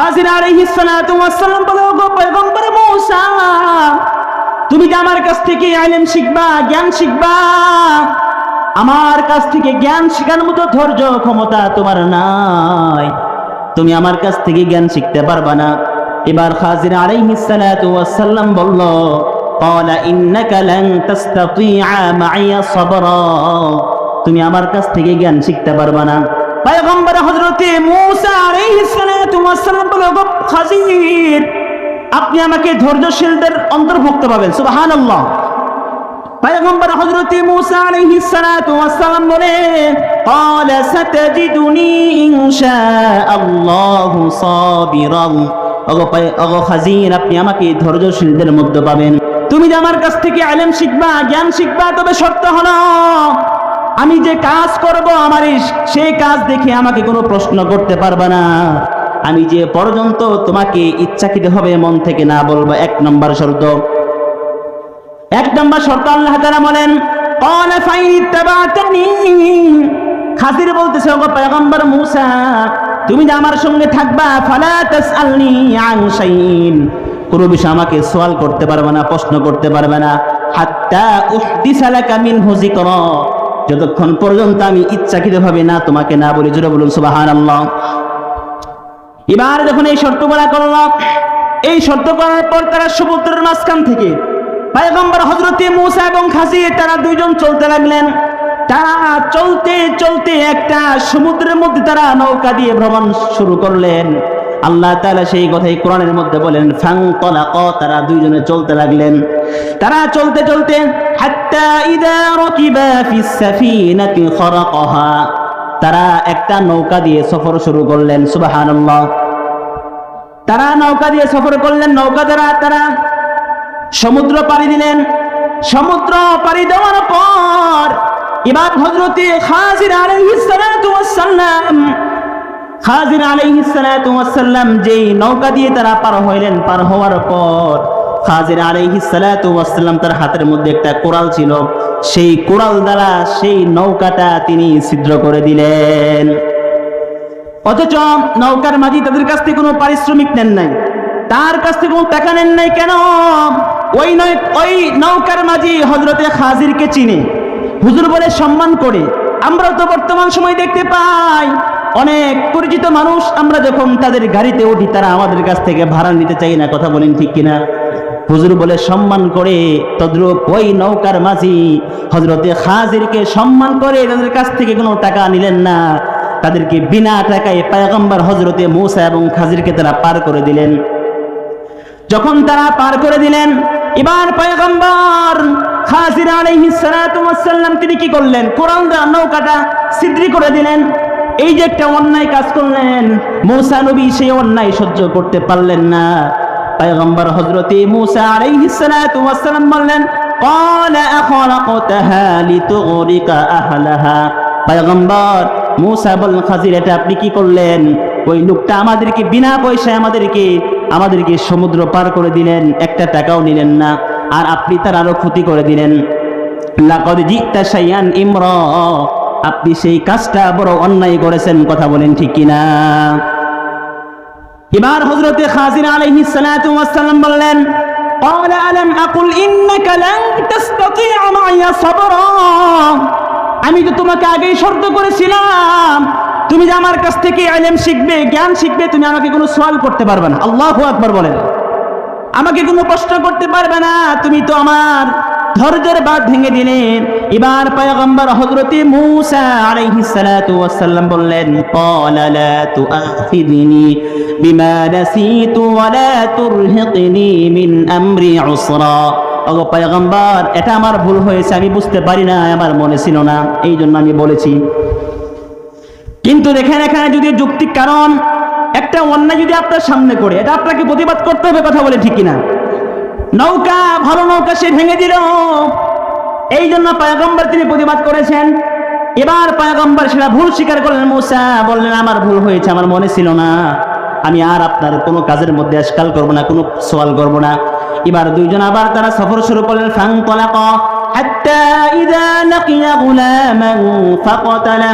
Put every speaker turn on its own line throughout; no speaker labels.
খাজির আলাইহিস সালাতু ওয়াস সালাম বলে ওগো পয়গম্বর মূসা তুমি যে আমার কাছ থেকে আইলেম শিখবা জ্ঞান শিখবা আমার কাছ থেকে জ্ঞান শেখার মতো ধৈর্য ক্ষমতা তোমার নাই তুমি আমার কাছ থেকে জ্ঞান শিখতে পারবা না এবার খাজির আলাইহিস সালাতু ওয়াস সালাম বলল قال انك لن تستطيع معي صبرا তুমি আমার কাছ থেকে জ্ঞান শিখতে পারবা না পয়গম্বর হযরতে মূসা আলাইহিস সালাতু ওয়াস সালাম বলল "ওগো খাজির আপনি আমাকে ধৈর্যশীলদের অন্তর্ভুক্ত পাবেন সুবহানাল্লাহ পয়গম্বর হযরত মূসা আলাইহিস সালাতু ওয়াস সালাম বলে قال ستجدني ان شاء الله صابرا ওগো পায়- ওগো খাজির আপনি আমাকে ধৈর্যশীলদের মধ্যে পাবেন তুমি যে আমার কাছ থেকে আলেম শিখবা জ্ঞান শিখবা তবে শর্ত হলো আমি যে কাজ করব আমার এই সেই কাজ দেখে আমাকে কোনো প্রশ্ন করতে পারবে না আমি যে পর্যন্ত তোমাকে ইচ্ছাকৃত হবে মন থেকে না বলব, এক নম্বর শর্ত। এক নম্বর শর্ত আল্লাহ তারা বলেন তুমি আমার সঙ্গে থাকবা আমাকে করতে পারবে না, প্রশ্ন করতে পারবে না। যতক্ষণ পর্যন্ত আমি ইচ্ছাকৃত ভাবে না, তোমাকে না বলি, জোরে বলুন সুবাহ এবার যখন এই শর্ত করা করল এই শর্ত করার পর তারা সমুদ্রের মাঝখান থেকে পায়গম্বর হজরতে মুসা এবং খাসি তারা দুইজন চলতে লাগলেন। তারা চলতে চলতে একটা সমুদ্রের মধ্যে তারা নৌকা দিয়ে ভ্রমণ শুরু করলেন। আল্লাহ তাআলা সেই কথাই কোরআনের মধ্যে বলেন ফাং তলাক তারা দুইজনে চলতে লাগলেন। তারা চলতে চলতে তারা একটা নৌকা দিয়ে সফর শুরু করলেন, সুবহানাল্লাহ। তারা নৌকা দিয়ে সফর করলেন, নৌকা দ্বারা তারা সমুদ্র পাড়ি দিলেন। সমুদ্র পাড়ি দেওয়ার পর এবার হজরতে আলাইহিস সালাতু ওয়াস সালাম, খাজির আলাইহিস সালাতু ওয়াস সালাম যেই নৌকা দিয়ে তারা পার হইলেন, পার হওয়ার পর খাজির আলাইহিস সালাতু ওয়াস সালাম তার হাতের মধ্যে একটা কোরাল ছিল। সেই কোরাল দ্বারা সেই নৌকাটা তিনি ছিদ্র করে দিলেন। অথচ নৌকার মাঝি তাদের কাছ থেকে কোনো পারিশ্রমিক নেন নাই। তার কাছ থেকে কোনো টাকা নেন নাই কেন? ওই নয়, ওই নৌকার মাঝি হজরতে খাজিরকে চিনে। হুজুর বলে, সম্মান করে। আমরা তো বর্তমান সময় দেখতে পাই, অনেক পরিচিত মানুষ আমরা যখন তাদের গাড়িতে উঠি, তারা আমাদের কাছ থেকে ভাড়া নিতে চাই না। কথা বলেন ঠিক কিনা? হুজুর বলে, সম্মান করে। তদ্রুপ ওই নৌকার মাঝি হজরতে খাজিরকে সম্মান করে, তাদের কাছ থেকে কোনো টাকা নিলেন না। তাদেরকে বিনা টাকায় পায়গম্বর হজরতে মৌসা এবং খাজিরকে তারা পার করে দিলেন যখন তারা পার করে দিলেন এবার পয়গম্বর খাজির আলাইহিস সালাতু ওয়াস সালাম তিনি কি করলেন কোরআন দা নৌকাটা ছিদ্রি করে দিলেন এই যে একটা অন্যায় কাজ করলেন মূসা নবী সেই অন্যায় সহ্য করতে পারলেন না পয়গম্বর হযরতে মূসা আলাইহিস সালাতু ওয়াস সালাম বললেন قال أخلقتها لتغرق أهلها পয়গম্বর মূসা বললেন খাজির এটা আপনি কি করলেন ওই লোকটা আমাদেরকে বিনা পয়সায় আমাদেরকে আমাদেরকে সমুদ্র পার করে দিলেন একটা টাকাও নিলেন না আর আপনি তার আরো ক্ষতি করে দিলেন লাকদ জিতা শাইয়ান ইমরা আপনি সেই কাজটা বড় অন্যায় করেছেন কথা বলেন ঠিক কিনা এবার হযরতে খাজির আলাইহিস সালাতু ওয়াস সালাম বললেন قال ألم أقل إنك لن تستطيع معي صبرا আমি তো তোমাকে আগেই শর্ত করেছিলাম। তুমি যে আমার কাছ থেকে আলেম শিখবে, জ্ঞান শিখবে, তুমি আমাকে কোনো সওয়াল করতে পারবে না। আল্লাহু আকবার বলেন। আমাকে কোনো প্রশ্ন করতে পারবে না। তুমি তো আমার ধৈর্যের বাদ ভেঙে দিলেন এবার পয়গম্বর হযরতে মূসা আলাইহিস সালাতু ওয়াস সালাম বললেন, ক্বালা লা তুআখিযনি বিমা নাসিতু ওয়া লা তুরহিকনি মিন আমরি উসরা। ওগো পয়গম্বর, এটা আমার ভুল হয়েছে, আমি বুঝতে পারি না আমার মনে ছিল না। এই জন্য আমি বলেছি। কিন্তু দেখেন এখানে যদি যুক্তিক কারণ একটা অন্যায় যদি আপনার সামনে করে, এটা আপনাকে প্রতিবাদ করতে হবে কথা বলে ঠিক কিনা? নৌকা, ভালো নৌকা সে ভেঙে দিল। এই জন্য পায়গম্বর তিনি প্রতিবাদ করেছেন। এবার পায়গম্বর সেটা ভুল স্বীকার করলেন, মুসা বললেন, আমার ভুল হয়েছে, আমার মনে ছিল না। আমি আর আপনার কোনো কাজের মধ্যে আজকাল করব না, কোনো সওয়াল করব না। এবার দুইজন আবার তারা সফর শুরু করলেন ফাং তলাক হাত্তা ইদা লাকিয়া গুলামান ফাকাতালা।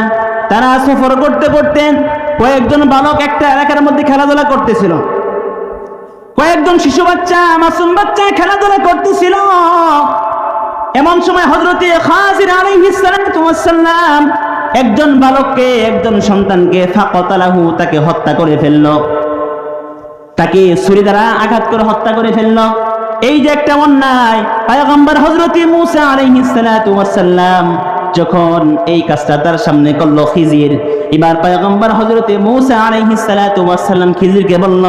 তারা সফর করতে করতে কয়েকজন বালক একটা এলাকার মধ্যে খেলাধুলা করতেছিল। কয়েকজন শিশু বাচ্চা, মাসুম বাচ্চা খেলাধুলা করতেছিল। এমন সময় হজরতে খাজির আলাইহিস সালাম একজন বালককে, একজন সন্তানকে ফাকতালাহু, তাকে হত্যা করে ফেলল। তাকে ছুরি দ্বারা আঘাত করে হত্যা করে ফেলল। এই যে একটা অন্যায়, পায়গম্বর হজরতি মুসা আলহিসাল্লাম যখন এই কাজটা তার সামনে করল খিজির, এবার পায়গম্বর হজরতে মুসা খিজির কে বলল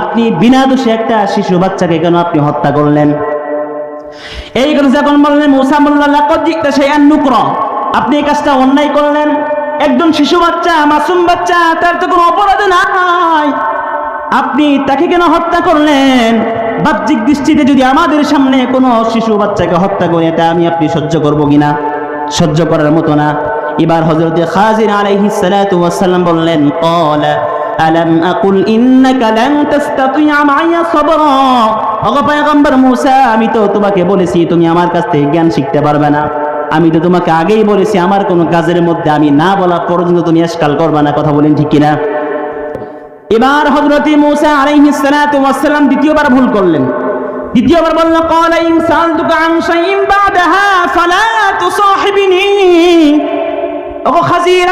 আপনি বিনা দোষে একটা শিশু বাচ্চাকে কেন আপনি হত্যা করলেন? এই কথা যখন বললেন, মুসা মোল্লা আপনি এই কাজটা অন্যায় করলেন? একজন শিশু বাচ্চা, মাসুম বাচ্চা, তার তো কোনো অপরাধ নাই। আপনি তাকে কেন হত্যা করলেন? বাহ্যিক দৃষ্টিতে যদি আমাদের সামনে কোনো শিশু বাচ্চাকে হত্যা করে এটা আমি আপনি সহ্য করব কিনা সহ্য করার মতো না। এবার হজরতে খাজির ওয়াসসালাম বললেন, ক্বালা, আলাম আকুল ইন্নাকা লান তাস্তাতিআ আমি তো তোমাকে বলেছি, তুমি আমার কাছ থেকে জ্ঞান শিখতে পারবে না। আমি তো তোমাকে আগেই বলেছি, আমার কোনো কাজের মধ্যে আমি না বলা পর্যন্ত তুমি আজকাল করবা না, কথা বলেন ঠিক কিনা? এবার হজরতি মৌসা আলাইহিসালাম দ্বিতীয়বার ভুল করলেন। দ্বিতীয়বার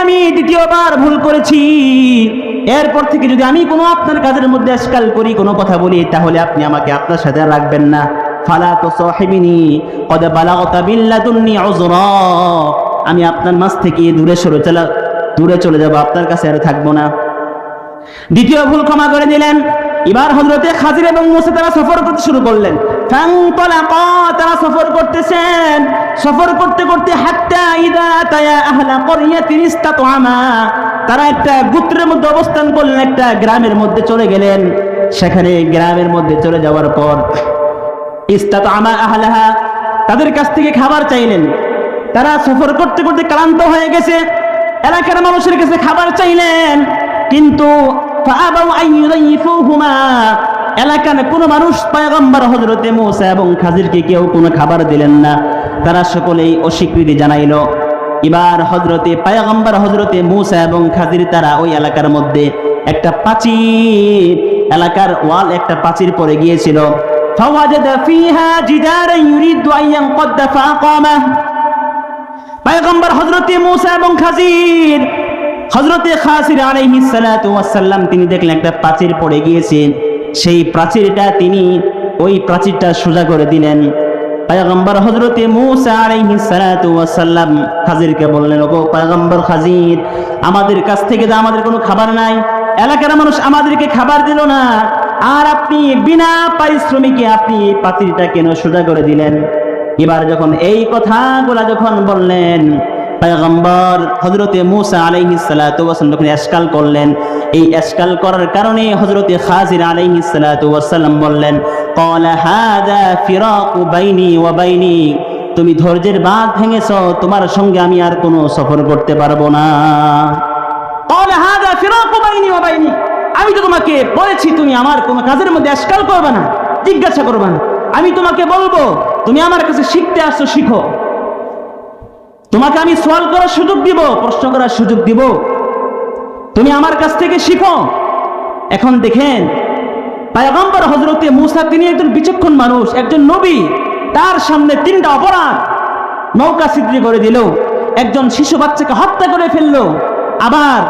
আমি দ্বিতীয়বার ভুল করেছি। এরপর থেকে যদি আমি কোনো আপনার কাজের মধ্যে আজকাল করি, কোনো কথা বলি, তাহলে আপনি আমাকে আপনার সাথে রাখবেন না। আমি আপনার মাছ থেকে দূরে সরে চলা, দূরে চলে যাব, আপনার কাছে আর থাকব না। দ্বিতীয় ভুল ক্ষমা করে দিলেন। এবার হজরতে খাজির এবং মুসা তারা সফর করতে শুরু করলেন। তারা সফর করতেছেন। সফর করতে করতে তারা একটা গুত্রের মধ্যে অবস্থান করলেন, একটা গ্রামের মধ্যে চলে গেলেন। সেখানে গ্রামের মধ্যে চলে যাওয়ার পর আহলাহা, তাদের কাছ থেকে খাবার চাইলেন। তারা সফর করতে করতে ক্লান্ত হয়ে গেছে, এলাকার মানুষের কাছে খাবার চাইলেন। কিন্তু এলাকার কোনো মানুষ পয়গম্বর হজরতে মূসা এবং খাজিরকে কেউ কোনো খাবার দিলেন না। তারা সকলেই অস্বীকৃতি জানাইল। এবার হজরতে পয়গম্বর হজরতে মূসা এবং খাজির তারা ওই এলাকার মধ্যে একটা প্রাচীর, এলাকার ওয়াল একটা প্রাচীর পড়ে গিয়েছিল। ফাওয়াজাদা ফিহা জিদারান ইউরিদু আন ইয়ানকাদ্দা ফাআকামাহ পয়গম্বর হযরতে মূসা এবং খাজির হযরতে খাসির আলাইহিস সালাতু ওয়াসাল্লাম তিনি দেখলেন একটা প্রাচীর পড়ে গিয়েছে। সেই প্রাচীরটা তিনি ওই প্রাচীরটা সোজা করে দিলেন। পয়গম্বর হযরতে মূসা আলাইহিস সালাতু ওয়াসাল্লাম খাজিরকে বললেন, ওগো পয়গম্বর খাজির আমাদের কাছ থেকে তো আমাদের কোনো খাবার নাই। এলাকার মানুষ আমাদেরকে খাবার দিল না। আর আপনি বিনা পারিশ্রমিকে আপনি পাতিলটা কেন সোজা করে দিলেন? এবার যখন এই কথাগুলা যখন বললেন, পয়গম্বর হজরতে মুসা আলাইহি সালাতাম যখন এসকাল করলেন, এই এসকাল করার কারণে হজরতে খাজির আলাইহি সালাতাম বললেন কল হাদা ফিরাক বাইনি ওয়া বাইনি, তুমি ধৈর্যের বাঁধ ভেঙেছ, তোমার সঙ্গে আমি আর কোনো সফর করতে পারব না। কল হাদা ফিরাক বাইনি ওয়া বাইনি আমি তো তোমাকে বলেছি, তুমি আমার কোনো কাজের মধ্যে আজকাল করবে না, জিজ্ঞাসা করবে না। আমি তোমাকে বলব, তুমি আমার কাছে শিখতে আসছো শিখো। তোমাকে আমি সোয়াল করার সুযোগ দিব, প্রশ্ন করার সুযোগ দিব। তুমি আমার কাছ থেকে শিখো। এখন দেখেন, পায়গম্বর হজরতে মুসা, তিনি একজন বিচক্ষণ মানুষ, একজন নবী। তার সামনে তিনটা অপরাধ নৌকা সিদ্ধি করে দিল। একজন শিশু বাচ্চাকে হত্যা করে ফেলল। আবার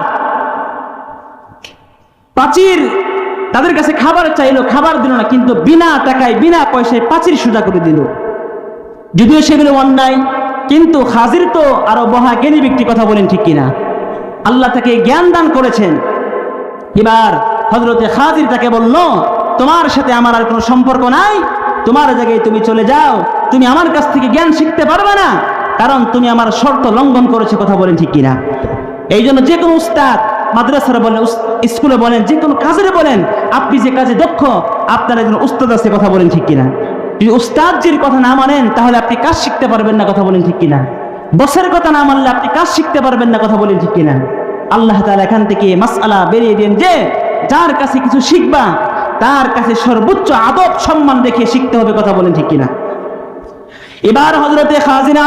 প্রাচীর তাদের কাছে খাবার চাইলো, খাবার দিল না, কিন্তু বিনা টাকায়, বিনা পয়সায় প্রাচীর সোজা করে দিল। যদিও সেগুলো অন্যায়, কিন্তু হাজির তো আরও বহা জ্ঞানী ব্যক্তি কথা বলেন ঠিক কিনা। আল্লাহ তাকে জ্ঞান দান করেছেন। এবার হজরতে খাজির তাকে বলল, তোমার সাথে আমার আর কোনো সম্পর্ক নাই, তোমার জায়গায় তুমি চলে যাও, তুমি আমার কাছ থেকে জ্ঞান শিখতে পারবে না, কারণ তুমি আমার শর্ত লঙ্ঘন করেছ কথা বলেন ঠিক কিনা। এই জন্য যে কোনো উস্তাদ মাদ্রাসারে বলেন স্কুলে বলেন, যে কোনো কাজে বলেন, আপনি যে কাজে দক্ষ, আপনার একজন উস্তাদ আছে, কথা বলেন ঠিক কিনা? যদি উস্তাদজির কথা না মানেন, তাহলে আপনি কাজ শিখতে পারবেন না, কথা বলেন ঠিক কিনা? বসের কথা না মানলে আপনি কাজ শিখতে পারবেন না, কথা বলেন ঠিক কিনা? আল্লাহ তাআলা এখান থেকে মাসআলা বেরিয়ে দেন যে, যার কাছে কিছু শিখবা, তার কাছে সর্বোচ্চ আদব সম্মান রেখে শিখতে হবে, কথা বলেন ঠিক কিনা? এবার হজরতে খাজিনা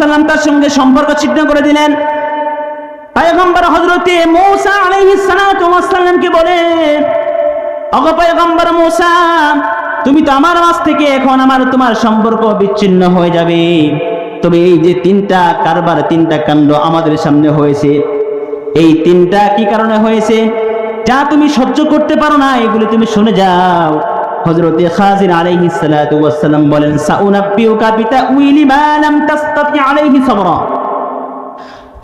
সালাম তার সঙ্গে সম্পর্ক ছিন্ন করে দিলেন। পয়গম্বর হজরতে মূসা আলাইহিস সালাতু ওয়াস সালামকে বলেন পয়গম্বর মূসা, তুমি তো আমার মাছ থেকে এখন আমার তোমার সম্পর্ক বিচ্ছিন্ন হয়ে যাবে। তবে এই যে তিনটা কারবার, তিনটা কাণ্ড আমাদের সামনে হয়েছে। এই তিনটা কি কারণে হয়েছে? যা তুমি সহ্য করতে পারো না, এগুলো তুমি শুনে যাও। হযরতে খাজির আলাইহিস সালাতু ওয়াস বলেন তাসতাতি আলাইহি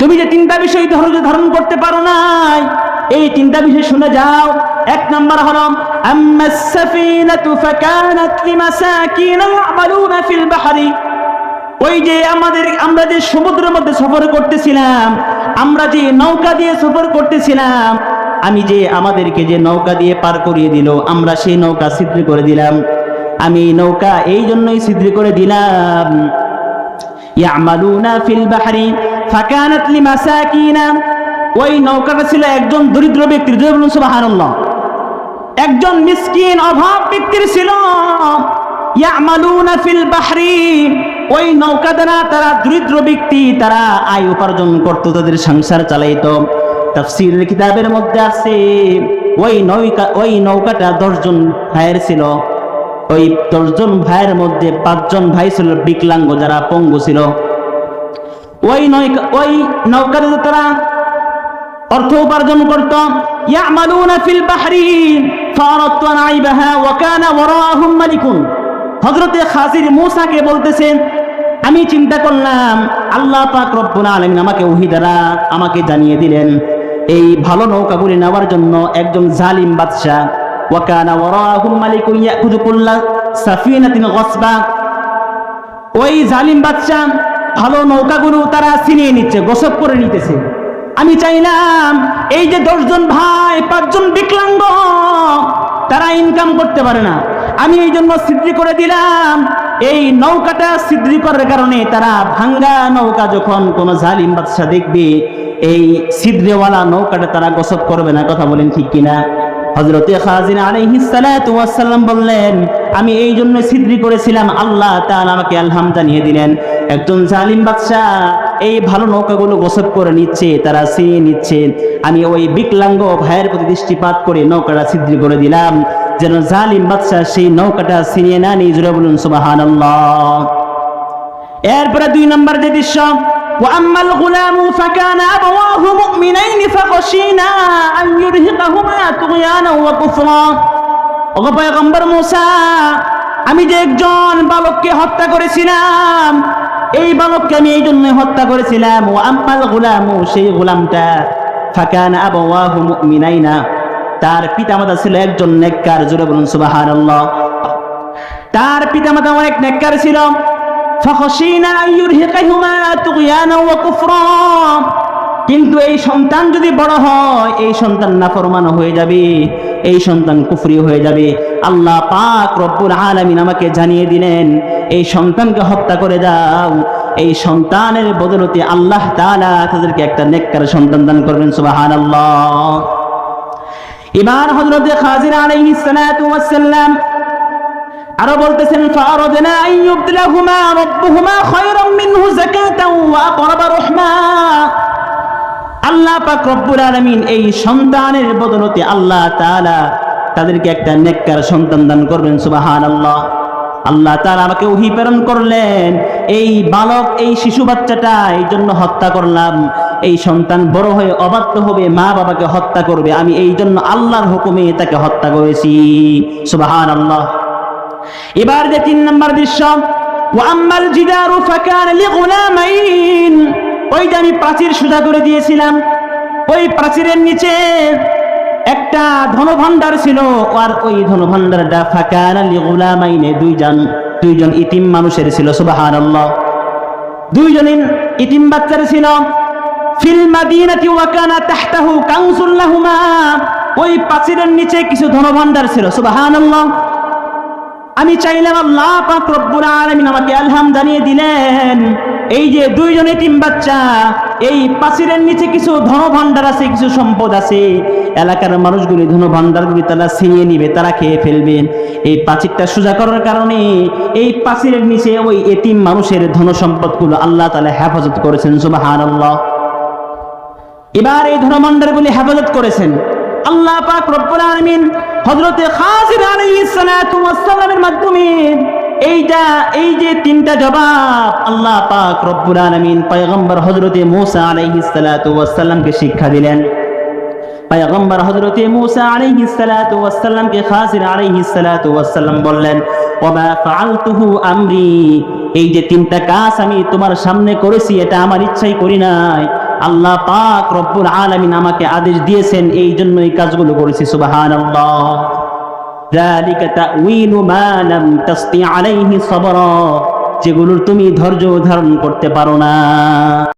তুমি যে তিনটা বিষয় ধৈর্য ধারণ করতে পারো নাই, এই তিনটা বিষয় শুনে যাও। এক নাম্বার হলো, আম্মা সাফিনাতু ফাকানাত লিমাসাকিন ইয়ামালুনা ফিল বাহরি। ওই যে আমাদের আমরা যে সমুদ্রের মধ্যে সফর করতেছিলাম, আমরা যে নৌকা দিয়ে সফর করতেছিলাম, আমি যে আমাদেরকে যে নৌকা দিয়ে পার করিয়ে দিল, আমরা সেই নৌকা ছিদ্র করে দিলাম। আমি নৌকা এই জন্যই ছিদ্র করে দিলাম। ইয়ামালুনা ফিল বাহরি। ফাকানাত লিমাসাকিনা। ওই নৌকাটা ছিল একজন দরিদ্র ব্যক্তির জয় বলুন সুবহানাল্লাহ। একজন মিসকিন, অভাব ব্যক্তির ছিল। ইয়ামালুনা ফিল বাহরি। ওই নৌকা দ্বারা তারা দরিদ্র ব্যক্তি, তারা আয় উপার্জন করতো, তাদের সংসার চালাইতো। তাফসীরের কিতাবের মধ্যে আছে, ওই নৌকা, ওই নৌকাটা দশজন ভাইয়ের ছিল। ওই দশজন ভাইয়ের মধ্যে পাঁচজন ভাই ছিল, বিকলাঙ্গ যারা পঙ্গু ছিল। ওই নৌকা ওই নৌকাতে তারা অর্থ উপার্জন করত। ফিল বাহরি ফারাতু আন আইবাহা ওয়া কানা ওয়ারাহুম মালিকুন। হযরতে খাজির মূসাকে বলতেছেন আমি চিন্তা করলাম, আল্লাহ পাক রব্বুল আলামিন আমাকে ওহী দ্বারা আমাকে জানিয়ে দিলেন, এই ভালো নৌকাগুলি নেওয়ার জন্য একজন জালিম বাদশা ওয়া কানা ওয়ারাহুম মালিকুন ইয়াকুযু কুল্লা সাফিনাতিন গসবা। ওই জালিম বাচ্চা ভালো নৌকাগুলো তারা ছিনিয়ে নিচ্ছে গোসব করে নিতেছে। আমি চাইলাম, এই যে দশজন ভাই, পাঁচজন বিকলাঙ্গ, তারা ইনকাম করতে পারে না। আমি এই জন্য সিদ্ধি করে দিলাম, এই নৌকাটা সিদ্ধি করার কারণে তারা ভাঙ্গা নৌকা যখন কোন জালিম বাদশা দেখবে, এই সিদ্ধেওয়ালা নৌকাটা তারা গোসব করবে না, কথা বলেন ঠিক কিনা? হজরতে খাজিন আলাইহিস সালাতু ওয়াস সালাম বললেন, আমি এই জন্য সিদ্ধি করেছিলাম, আল্লাহ তাআলা আমাকে আলহাম জানিয়ে দিলেন। একজন জালিম বাদশাহ এই ভালো নৌকাগুলো গোসব করে নিচ্ছে, তারা সিয়ে নিচ্ছে। আমি ওই বিকলাঙ্গ ভাইয়ের প্রতি দৃষ্টিপাত করে নৌকাটা সিদ্ধি করে দিলাম। যেন জালিম বাদশা সেই নৌকাটা ছিনিয়ে না নিয়ে বলুন, সুবহানাল্লাহ। এরপরে দুই নম্বর যে দৃশ্য وأما الغلام فكان أبواه مؤمنين فخشينا أن يرهقهما طغيانا وكفرا ওগো পয়গম্বর মুসা আমি যে একজন বালককে হত্যা করেছিলাম এই বালককে আমি এই জন্য হত্যা করেছিলাম ও আম্মাল গুলামু সেই গুলামটা ফাকান আবাওয়াহু মুমিনাইনা তার পিতামাতা ছিল একজন নেককার জোরে বলুন সুবহানাল্লাহ তার পিতামাতা অনেক নেককার ছিল فخشينا أن يرهقهما طغيانا وكفرا কিন্তু এই সন্তান যদি বড় হয় এই সন্তান নাফরমান হয়ে যাবে এই সন্তান কুফরি হয়ে যাবে আল্লাহ পাক রব্বুল আলামিন আমাকে জানিয়ে দিলেন এই সন্তানকে হত্যা করে দাও এই সন্তানের বদলতে আল্লাহ তাআলা তাদেরকে একটা নেককার সন্তান দান করবেন সুবহানাল্লাহ এবার হযরত খাজির আলাইহিস সালাতু ওয়াস সালাম আরও বলতেছেন, ফারাদনা আন ইউবদিলাহুমা রাব্বুহুমা খায়রাম মিনহু ওয়া আকরাবা আল্লাহ পাক রব্বুল আলামিন এই সন্তানের বদলতে আল্লাহ তাআলা তাদেরকে একটা নেককার সন্তান দান করবেন, সুবহানাল্লাহ। আল্লাহ তাআলা আমাকে ওহী প্রেরণ করলেন, এই বালক, এই শিশু বাচ্চাটা এই জন্য হত্যা করলাম। এই সন্তান বড় হয়ে অবাধ্য হবে, মা বাবাকে হত্যা করবে। আমি এই জন্য আল্লাহর হুকুমে তাকে হত্যা করেছি। সুবহানাল্লাহ। এবার যে তিন নম্বর দৃশ্য, ওয়াম্মাল জিদারু ফাকান লিগুলামাইন ওই যে আমি প্রাচীর সোজা করে দিয়েছিলাম, ওই প্রাচীরের নিচে একটা ধনভাণ্ডার ছিল, আর ওই ধনভাণ্ডারটা ফাকান লিগুলামাইনে দুইজন দুইজন ইতিম মানুষের ছিল, সুবহানাল্লাহ। দুইজন ইতিম বাচ্চার ছিল, ফিল মাদিনাতি ওয়া কানা তাহতাহু কানজুল লাহুমা ওই প্রাচীরের নিচে কিছু ধনভাণ্ডার ছিল, সুবহানাল্লাহ। আমি চাইলাম আল্লাহ পাক রব্বুল আলামিন আমাকে আলহাম জানিয়ে দিলেন, এই যে দুইজন এতিম বাচ্চা, এই পাচিরের নিচে কিছু ধন ভাণ্ডার আছে, কিছু সম্পদ আছে। এলাকার মানুষগুলি ধন ভাণ্ডারগুলি তারা ছিনিয়ে নিবে, তারা খেয়ে ফেলবে। এই পাচিরটা সোজা করার কারণে এই প্রাচীরের নিচে ওই এতিম মানুষের ধন সম্পদগুলো আল্লাহ তাআলা হেফাজত করেছেন, সুবহানাল্লাহ। এবার এই ধন ধর্মমণ্ডলগুলি হেফাজত করেছেন। আল্লাহ পাক রব্বুল আলামিন হযরতে খাজির আলাইহিস সালাতু ওয়াস সালামের মাধ্যমে এইটা, এই যে তিনটা জবাব আল্লাহ পাক রব্বুল আলামিন পয়গম্বর হযরতে মূসা আলাইহিস সালাতু ওয়াস সালামকে শিক্ষা দিলেন। পয়গম্বর হযরতে মূসা আলাইহিস সালাতু ওয়াস সালামকে খাজির আলাইহিস সালাতু ওয়াস সালাম বললেন ওয়া ফাআলতুহু আমরি, এই যে তিনটা কাজ আমি তোমার সামনে করেছি, এটা আমার ইচ্ছাই করি নাই। আল্লাহ পাক রব্বুল আলমিন আমাকে আদেশ দিয়েছেন, এই জন্য এই কাজগুলো করেছি সুবাহান যেগুলোর তুমি ধৈর্য ধারণ করতে পারো না।